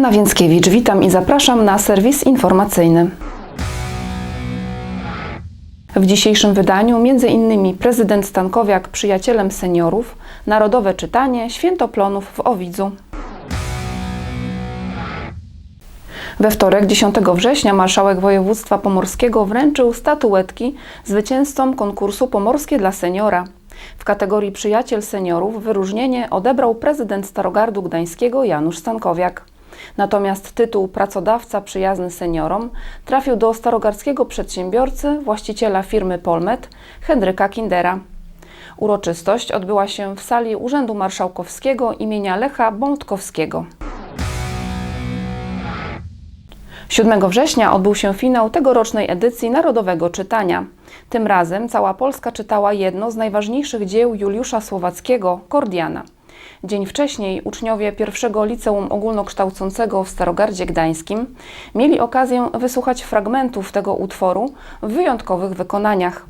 Anna Więckiewicz, witam i zapraszam na serwis informacyjny. W dzisiejszym wydaniu innymi prezydent Stankowiak przyjacielem seniorów, narodowe czytanie, święto plonów w Owidzu. We wtorek 10 września marszałek województwa pomorskiego wręczył statuetki zwycięzcom konkursu Pomorskie dla seniora. W kategorii Przyjaciel seniorów wyróżnienie odebrał prezydent Starogardu Gdańskiego Janusz Stankowiak. Natomiast tytuł Pracodawca przyjazny seniorom trafił do starogardzkiego przedsiębiorcy, właściciela firmy Polmet, Henryka Kindera. Uroczystość odbyła się w sali Urzędu Marszałkowskiego imienia Lecha Bątkowskiego. 7 września odbył się finał tegorocznej edycji Narodowego Czytania. Tym razem cała Polska czytała jedno z najważniejszych dzieł Juliusza Słowackiego, Kordiana. Dzień wcześniej uczniowie pierwszego liceum ogólnokształcącego w Starogardzie Gdańskim mieli okazję wysłuchać fragmentów tego utworu w wyjątkowych wykonaniach.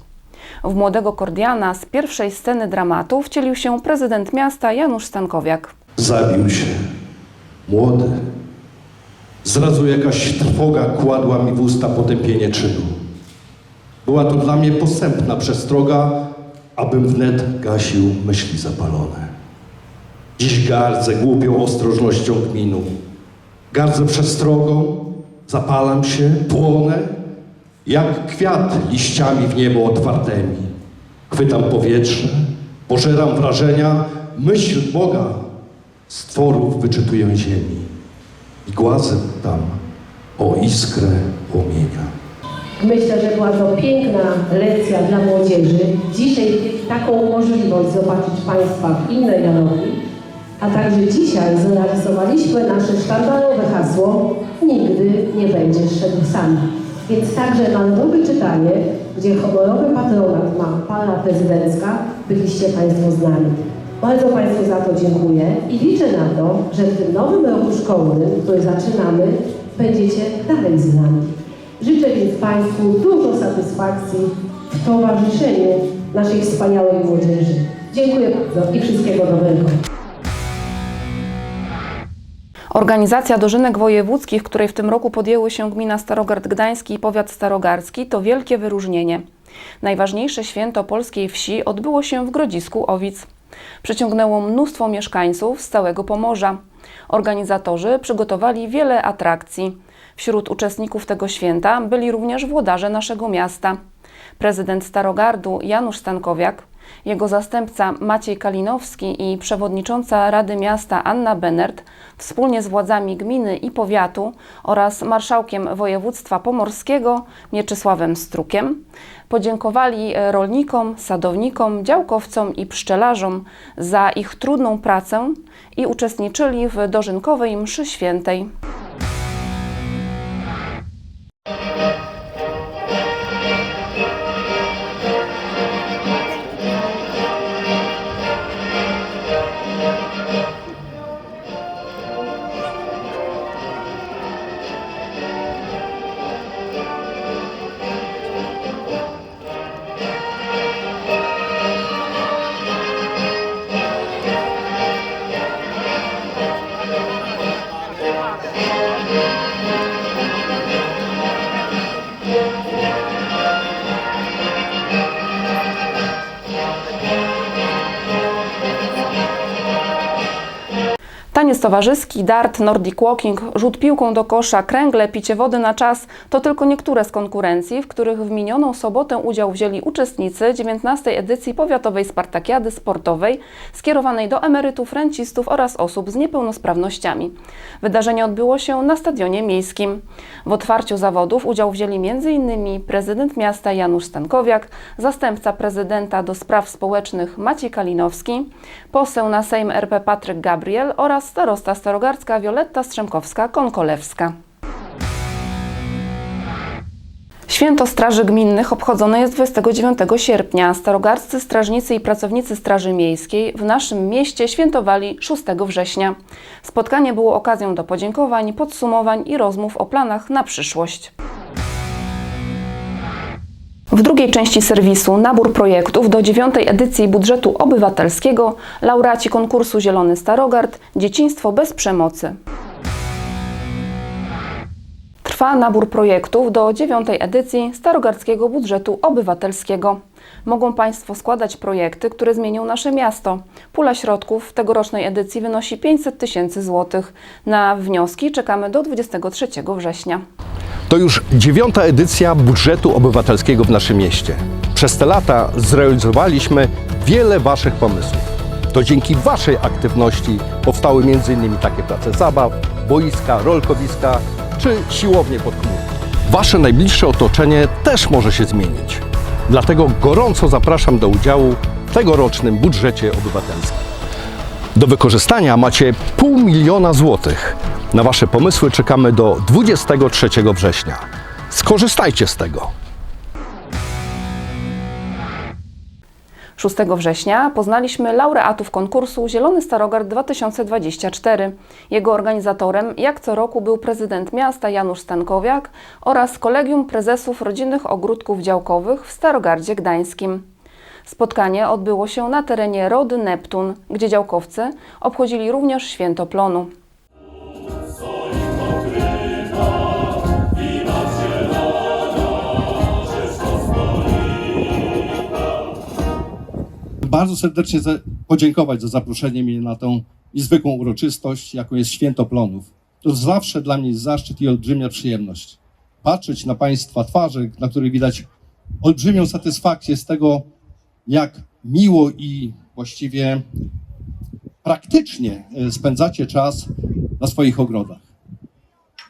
W młodego Kordiana z pierwszej sceny dramatu wcielił się prezydent miasta Janusz Stankowiak. Zabił się. Młody. Zrazu jakaś trwoga kładła mi w usta potępienie czynu. Była to dla mnie posępna przestroga, abym wnet gasił myśli zapalone. Dziś gardzę głupią ostrożnością gminu. Gardzę przestrogą, zapalam się, płonę, jak kwiat liściami w niebo otwartymi. Chwytam powietrze, pożeram wrażenia, myśl Boga z tworów wyczytuję ziemi i głazę tam o iskrę płomienia. Myślę, że była to piękna lekcja dla młodzieży. Dzisiaj taką możliwość zobaczyć Państwa w innej rolli, a także dzisiaj zrealizowaliśmy nasze sztandarowe hasło Nigdy nie będziesz szedł sam. Więc także narodowe czytanie, gdzie honorowy patronat ma Pana Prezydencka, byliście Państwo z nami. Bardzo Państwu za to dziękuję i liczę na to, że w tym nowym roku szkolnym, który zaczynamy, będziecie dalej z nami. Życzę więc Państwu dużo satysfakcji w towarzyszeniu naszej wspaniałej młodzieży. Dziękuję bardzo i wszystkiego dobrego. Organizacja dożynek wojewódzkich, której w tym roku podjęły się gmina Starogard Gdański i powiat starogardzki, to wielkie wyróżnienie. Najważniejsze święto polskiej wsi odbyło się w Grodzisku Owic. Przyciągnęło mnóstwo mieszkańców z całego Pomorza. Organizatorzy przygotowali wiele atrakcji. Wśród uczestników tego święta byli również włodarze naszego miasta. Prezydent Starogardu Janusz Stankowiak, jego zastępca Maciej Kalinowski i przewodnicząca Rady Miasta Anna Benert wspólnie z władzami gminy i powiatu oraz marszałkiem województwa pomorskiego Mieczysławem Strukiem podziękowali rolnikom, sadownikom, działkowcom i pszczelarzom za ich trudną pracę i uczestniczyli w dożynkowej mszy świętej. Towarzyski, dart, nordic walking, rzut piłką do kosza, kręgle, picie wody na czas to tylko niektóre z konkurencji, w których w minioną sobotę udział wzięli uczestnicy 19. edycji Powiatowej Spartakiady Sportowej skierowanej do emerytów, rencistów oraz osób z niepełnosprawnościami. Wydarzenie odbyło się na Stadionie Miejskim. W otwarciu zawodów udział wzięli m.in. prezydent miasta Janusz Stankowiak, zastępca prezydenta do spraw społecznych Maciej Kalinowski, poseł na Sejm RP Patryk Gabriel oraz starosta starogardzka Wioletta Strzemkowska-Konkolewska. Święto Straży Gminnych obchodzone jest 29 sierpnia. Starogardzcy strażnicy i pracownicy Straży Miejskiej w naszym mieście świętowali 6 września. Spotkanie było okazją do podziękowań, podsumowań i rozmów o planach na przyszłość. W drugiej części serwisu nabór projektów do dziewiątej edycji budżetu obywatelskiego laureaci konkursu Zielony Starogard Dzieciństwo bez przemocy. Trwa nabór projektów do dziewiątej edycji Starogardzkiego Budżetu Obywatelskiego. Mogą Państwo składać projekty, które zmienią nasze miasto. Pula środków w tegorocznej edycji wynosi 500 tysięcy złotych. Na wnioski czekamy do 23 września. To już dziewiąta edycja budżetu obywatelskiego w naszym mieście. Przez te lata zrealizowaliśmy wiele Waszych pomysłów. To dzięki Waszej aktywności powstały m.in. takie place zabaw, boiska, rolkowiska czy siłownie pod. Wasze najbliższe otoczenie też może się zmienić. Dlatego gorąco zapraszam do udziału w tegorocznym budżecie obywatelskim. Do wykorzystania macie pół miliona złotych. Na Wasze pomysły czekamy do 23 września. Skorzystajcie z tego. 6 września poznaliśmy laureatów konkursu Zielony Starogard 2024. Jego organizatorem, jak co roku, był prezydent miasta Janusz Stankowiak oraz Kolegium Prezesów Rodzinnych Ogródków Działkowych w Starogardzie Gdańskim. Spotkanie odbyło się na terenie Rody Neptun, gdzie działkowcy obchodzili również święto plonu. Bardzo serdecznie podziękować za zaproszenie mnie na tą niezwykłą uroczystość, jaką jest Święto Plonów. To zawsze dla mnie zaszczyt i olbrzymia przyjemność. Patrzeć na Państwa twarze, na których widać olbrzymią satysfakcję z tego, jak miło i właściwie praktycznie e, spędzacie czas na swoich ogrodach.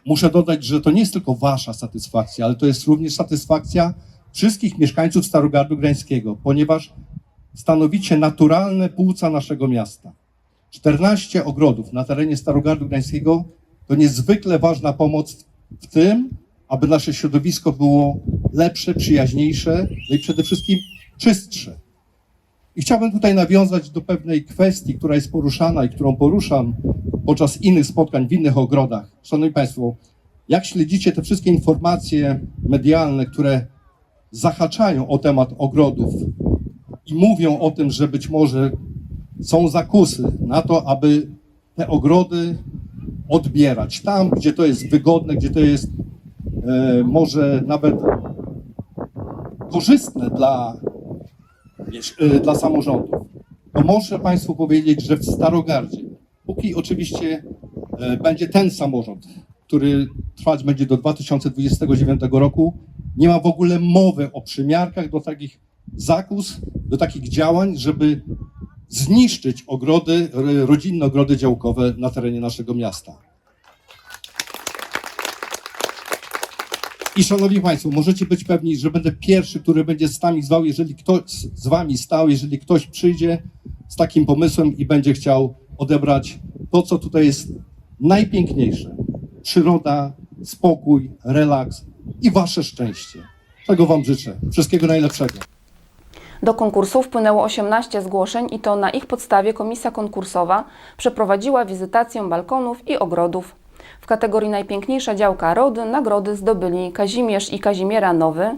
Muszę dodać, że to nie jest tylko Wasza satysfakcja, ale to jest również satysfakcja wszystkich mieszkańców Starogardu Gdańskiego, ponieważ stanowicie naturalne płuca naszego miasta. 14 ogrodów na terenie Starogardu Gdańskiego to niezwykle ważna pomoc w tym, aby nasze środowisko było lepsze, przyjaźniejsze no i przede wszystkim czystsze. I chciałbym tutaj nawiązać do pewnej kwestii, która jest poruszana i którą poruszam podczas innych spotkań w innych ogrodach. Szanowni Państwo, jak śledzicie te wszystkie informacje medialne, które zahaczają o temat ogrodów i mówią o tym, że być może są zakusy na to, aby te ogrody odbierać tam, gdzie to jest wygodne, gdzie to jest e, może nawet korzystne dla, wiesz, e, dla samorządów. To muszę Państwu powiedzieć, że w Starogardzie, póki oczywiście e, będzie ten samorząd, który trwać będzie do 2029 roku, nie ma w ogóle mowy o przymiarkach do takich zakus, do takich działań, żeby zniszczyć ogrody, rodzinne ogrody działkowe na terenie naszego miasta. I szanowni Państwo, możecie być pewni, że będę pierwszy, który będzie z nami zwał, jeżeli ktoś z Wami stał, jeżeli ktoś przyjdzie z takim pomysłem i będzie chciał odebrać to, co tutaj jest najpiękniejsze. Przyroda, spokój, relaks i Wasze szczęście. Tego Wam życzę. Wszystkiego najlepszego. Do konkursu wpłynęło 18 zgłoszeń i to na ich podstawie komisja konkursowa przeprowadziła wizytację balkonów i ogrodów. W kategorii najpiękniejsza działka rody nagrody zdobyli Kazimierz i Kazimiera Nowy,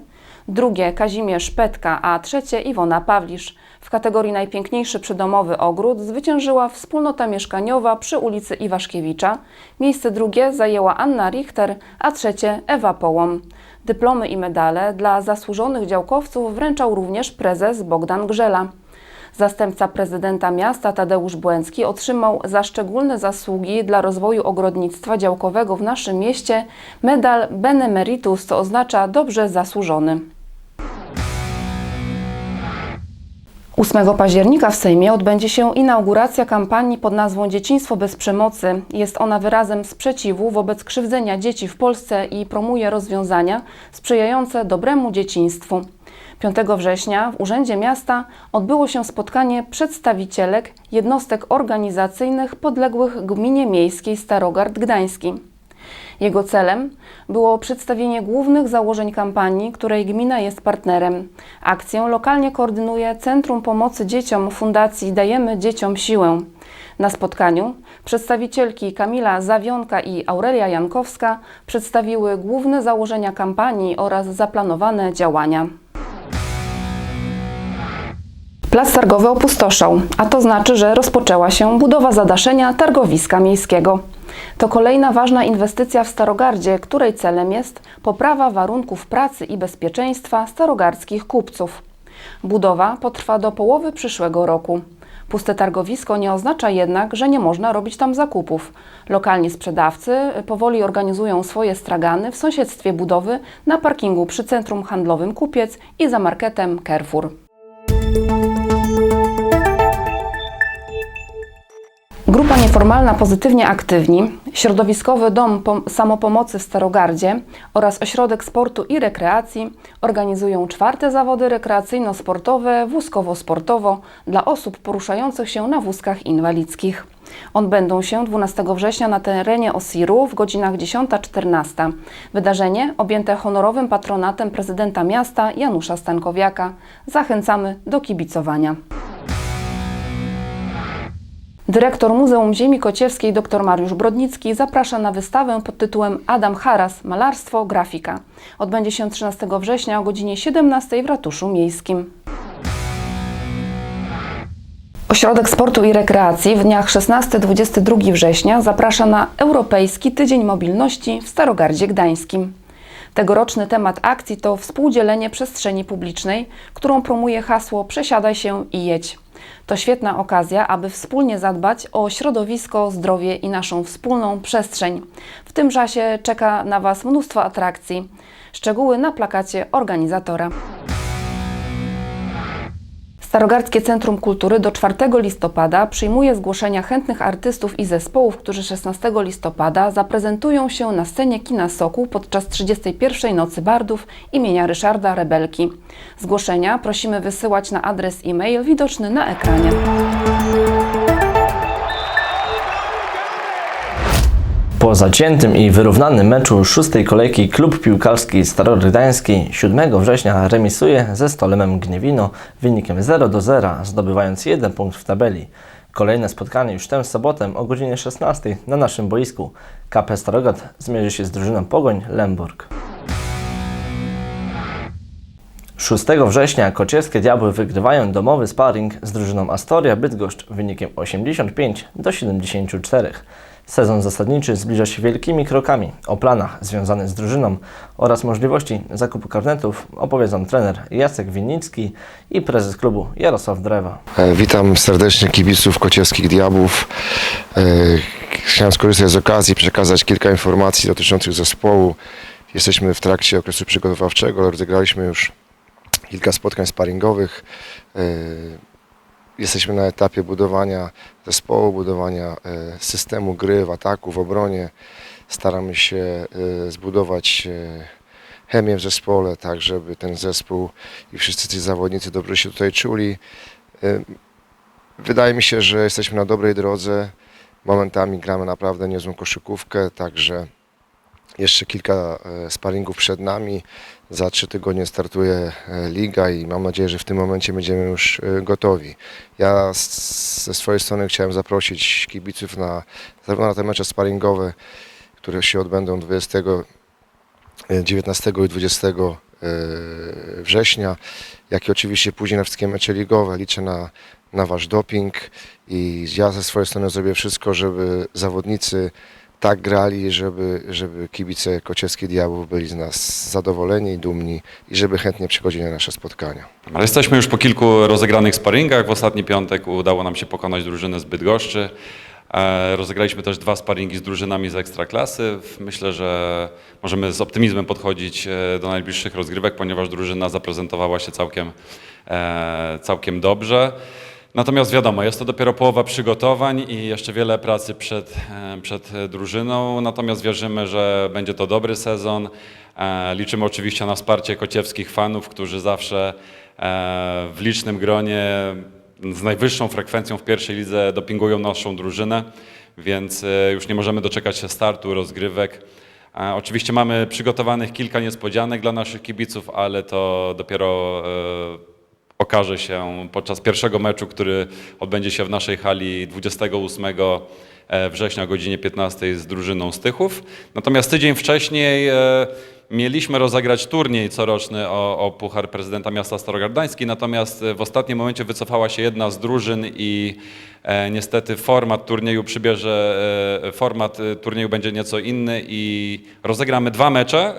drugie Kazimierz Petka, a trzecie Iwona Pawlisz. W kategorii najpiękniejszy przydomowy ogród zwyciężyła wspólnota mieszkaniowa przy ulicy Iwaszkiewicza. Miejsce drugie zajęła Anna Richter, a trzecie Ewa Połom. Dyplomy i medale dla zasłużonych działkowców wręczał również prezes Bogdan Grzela. Zastępca prezydenta miasta Tadeusz Błęcki otrzymał za szczególne zasługi dla rozwoju ogrodnictwa działkowego w naszym mieście medal Benemeritus, co oznacza dobrze zasłużony. 8 października w Sejmie odbędzie się inauguracja kampanii pod nazwą Dzieciństwo bez przemocy. Jest ona wyrazem sprzeciwu wobec krzywdzenia dzieci w Polsce i promuje rozwiązania sprzyjające dobremu dzieciństwu. 5 września w Urzędzie Miasta odbyło się spotkanie przedstawicielek jednostek organizacyjnych podległych Gminie Miejskiej Starogard Gdański. Jego celem było przedstawienie głównych założeń kampanii, której gmina jest partnerem. Akcję lokalnie koordynuje Centrum Pomocy Dzieciom Fundacji Dajemy Dzieciom Siłę. Na spotkaniu przedstawicielki Kamila Zawionka i Aurelia Jankowska przedstawiły główne założenia kampanii oraz zaplanowane działania. Plac targowy opustoszał, a to znaczy, że rozpoczęła się budowa zadaszenia targowiska miejskiego. To kolejna ważna inwestycja w Starogardzie, której celem jest poprawa warunków pracy i bezpieczeństwa starogardzkich kupców. Budowa potrwa do połowy przyszłego roku. Puste targowisko nie oznacza jednak, że nie można robić tam zakupów. Lokalni sprzedawcy powoli organizują swoje stragany w sąsiedztwie budowy na parkingu przy centrum handlowym Kupiec i za marketem Carrefour. Nieformalna Pozytywnie Aktywni, Środowiskowy Dom Pom- Samopomocy w Starogardzie oraz Ośrodek Sportu i Rekreacji organizują czwarte zawody rekreacyjno-sportowe wózkowo-sportowo dla osób poruszających się na wózkach inwalidzkich. Odbędą się 12 września na terenie Osiru w godzinach 10-14. Wydarzenie objęte honorowym patronatem prezydenta miasta Janusza Stankowiaka. Zachęcamy do kibicowania. Dyrektor Muzeum Ziemi Kociewskiej dr Mariusz Brodnicki zaprasza na wystawę pod tytułem Adam Haras – Malarstwo, Grafika. Odbędzie się 13 września o godzinie 17 w Ratuszu Miejskim. Ośrodek Sportu i Rekreacji w dniach 16-22 września zaprasza na Europejski Tydzień Mobilności w Starogardzie Gdańskim. Tegoroczny temat akcji to współdzielenie przestrzeni publicznej, którą promuje hasło Przesiadaj się i jedź. To świetna okazja, aby wspólnie zadbać o środowisko, zdrowie i naszą wspólną przestrzeń. W tym czasie czeka na Was mnóstwo atrakcji. Szczegóły na plakacie organizatora. Starogardzkie Centrum Kultury do 4 listopada przyjmuje zgłoszenia chętnych artystów i zespołów, którzy 16 listopada zaprezentują się na scenie Kina Sokół podczas 31. Nocy Bardów imienia Ryszarda Rebelki. Zgłoszenia prosimy wysyłać na adres e-mail widoczny na ekranie. Po zaciętym i wyrównanym meczu szóstej kolejki klub piłkarski Starogard Gdański 7 września remisuje ze Stolemem Gniewino wynikiem 0 do 0, zdobywając jeden punkt w tabeli. Kolejne spotkanie już tę sobotę o godzinie 16 na naszym boisku. KP Starogard zmierzy się z drużyną Pogoń Lemborg. 6 września kociewskie Diabły wygrywają domowy sparring z drużyną Astoria Bydgoszcz wynikiem 85 do 74. Sezon zasadniczy zbliża się wielkimi krokami. O planach związanych z drużyną oraz możliwości zakupu karnetów opowiedzą trener Jacek Winnicki i prezes klubu Jarosław Drewa. E, Witam serdecznie kibiców kociewskich diabłów. E, Chciałem skorzystać z okazji, przekazać kilka informacji dotyczących zespołu. Jesteśmy w trakcie okresu przygotowawczego, rozegraliśmy już kilka spotkań sparingowych. Jesteśmy na etapie budowania zespołu, budowania e, systemu gry w ataku, w obronie. Staramy się e, zbudować e, chemię w zespole, tak żeby ten zespół i wszyscy ci zawodnicy dobrze się tutaj czuli. Wydaje mi się, że jesteśmy na dobrej drodze. Momentami gramy naprawdę niezłą koszykówkę, także jeszcze kilka e, sparingów przed nami. Za trzy tygodnie startuje e, liga i mam nadzieję, że w tym momencie będziemy już e, gotowi. Ja ze swojej strony chciałem zaprosić kibiców na zarówno na te mecze sparingowe, które się odbędą 20, e, 19 i 20 e, września, jak i oczywiście później na wszystkie mecze ligowe. Liczę na, na Wasz doping i ja ze swojej strony zrobię wszystko, żeby zawodnicy tak grali, żeby, żeby kibice Kociewskich Diabłów byli z nas zadowoleni dumni i żeby chętnie przychodzili na nasze spotkania. Ale jesteśmy już po kilku rozegranych sparingach. W ostatni piątek udało nam się pokonać drużynę z Bydgoszczy. E, Rozegraliśmy też dwa sparingi z drużynami z Ekstraklasy. Myślę, że możemy z optymizmem podchodzić e, do najbliższych rozgrywek, ponieważ drużyna zaprezentowała się całkiem, e, całkiem dobrze. Natomiast wiadomo, jest to dopiero połowa przygotowań i jeszcze wiele pracy przed, e, przed drużyną. Natomiast wierzymy, że będzie to dobry sezon. E, Liczymy oczywiście na wsparcie kociewskich fanów, którzy zawsze e, w licznym gronie z najwyższą frekwencją w pierwszej lidze dopingują naszą drużynę, więc już nie możemy doczekać się startu, rozgrywek. Oczywiście mamy przygotowanych kilka niespodzianek dla naszych kibiców, ale to dopiero okaże się podczas pierwszego meczu, który odbędzie się w naszej hali 28 września o godzinie 15 z drużyną Stychów. Natomiast tydzień wcześniej e, Mieliśmy rozegrać turniej coroczny o, o Puchar Prezydenta Miasta Starogardański, natomiast w ostatnim momencie wycofała się jedna z drużyn i e, niestety format turnieju przybierze, e, format e, turnieju będzie nieco inny i rozegramy dwa mecze. E,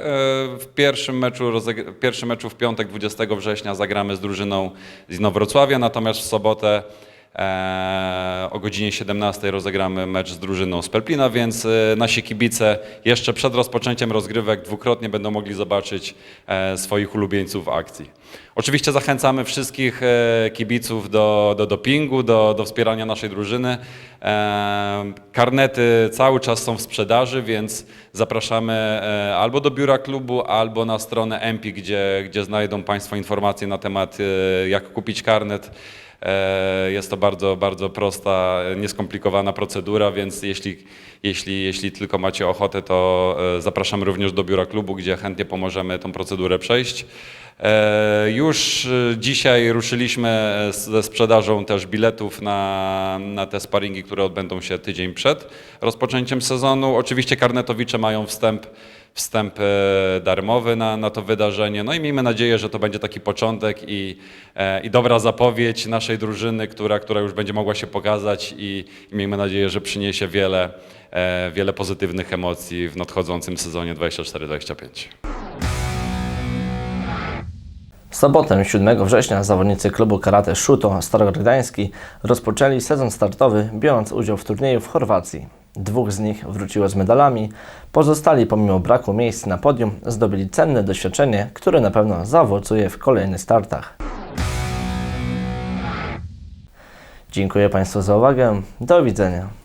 w pierwszym meczu, pierwszym meczu w piątek 20 września zagramy z drużyną z Inowrocławia, natomiast w sobotę E, o godzinie 17 rozegramy mecz z drużyną z Pelplina, więc e, nasi kibice jeszcze przed rozpoczęciem rozgrywek dwukrotnie będą mogli zobaczyć e, swoich ulubieńców w akcji. Oczywiście zachęcamy wszystkich e, kibiców do, do dopingu, do, do wspierania naszej drużyny. E, Karnety cały czas są w sprzedaży, więc zapraszamy albo do biura klubu, albo na stronę EMPI, gdzie, gdzie znajdą Państwo informacje na temat jak kupić karnet. E, Jest to bardzo, bardzo prosta, nieskomplikowana procedura, więc jeśli, jeśli, jeśli tylko macie ochotę, to e, zapraszamy również do biura klubu, gdzie chętnie pomożemy tą procedurę przejść. E, Już dzisiaj ruszyliśmy ze sprzedażą też biletów na, na te sparingi, które odbędą się tydzień przed rozpoczęciem sezonu. Oczywiście karnetowicze mają wstęp wstęp e, darmowy na, na to wydarzenie. No i miejmy nadzieję, że to będzie taki początek i, e, i dobra zapowiedź naszej drużyny, która, która już będzie mogła się pokazać i, i miejmy nadzieję, że przyniesie wiele, e, wiele pozytywnych emocji w nadchodzącym sezonie 24-25. W sobotę 7 września zawodnicy klubu karate Shuto Starogard Gdański rozpoczęli sezon startowy, biorąc udział w turnieju w Chorwacji. Dwóch z nich wróciło z medalami, pozostali pomimo braku miejsc na podium zdobyli cenne doświadczenie, które na pewno zaowocuje w kolejnych startach. Dziękuję Państwu za uwagę, do widzenia.